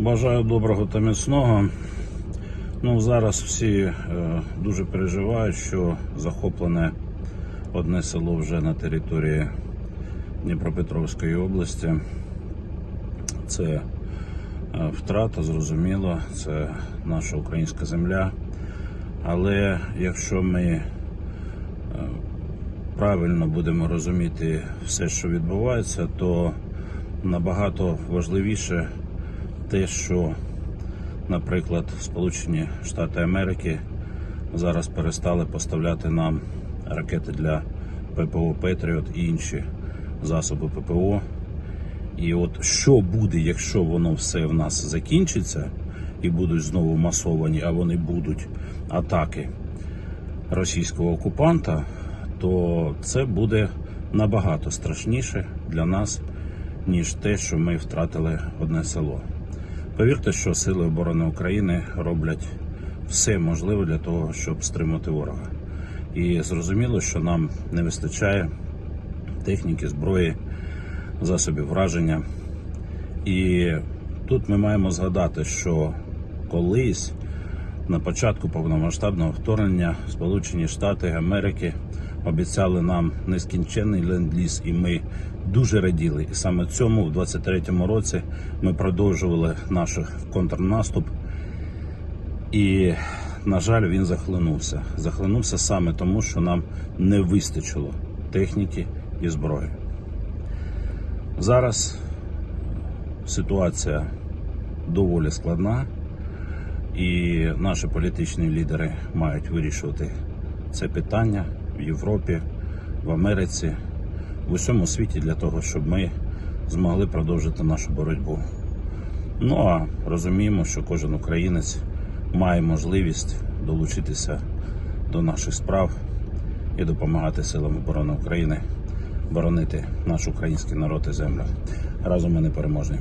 Бажаю доброго та міцного. Ну, зараз всі е, дуже переживають, що захоплене одне село вже на території Дніпропетровської області. Це е, втрата, зрозуміло, це наша українська земля. Але якщо ми е, правильно будемо розуміти все, що відбувається, то набагато важливіше те, що, наприклад, Сполучені Штати Америки зараз перестали поставляти нам ракети для ППО Петріот і інші засоби ППО. І от що буде, якщо воно все в нас закінчиться і будуть знову масовані, а вони будуть атаки російського окупанта, то це буде набагато страшніше для нас, ніж те, що ми втратили одне село. Повірте, що Сили оборони України роблять все можливе для того, щоб стримати ворога. І зрозуміло, що нам не вистачає техніки, зброї, засобів враження. І тут ми маємо згадати, що колись на початку повномасштабного вторгнення Сполучені Штати Америки обіцяли нам нескінченний ленд-ліз, і ми дуже раділи. І саме цьому в 23-му році ми продовжували наш контрнаступ. І, на жаль, він захлинувся. Захлинувся саме тому, що нам не вистачило техніки і зброї. Зараз ситуація доволі складна, і наші політичні лідери мають вирішувати це питання в Європі, в Америці, в усьому світі для того, щоб ми змогли продовжити нашу боротьбу. Ну а розуміємо, що кожен українець має можливість долучитися до наших справ і допомагати силам оборони України боронити наш український народ і землю. Разом ми не переможні.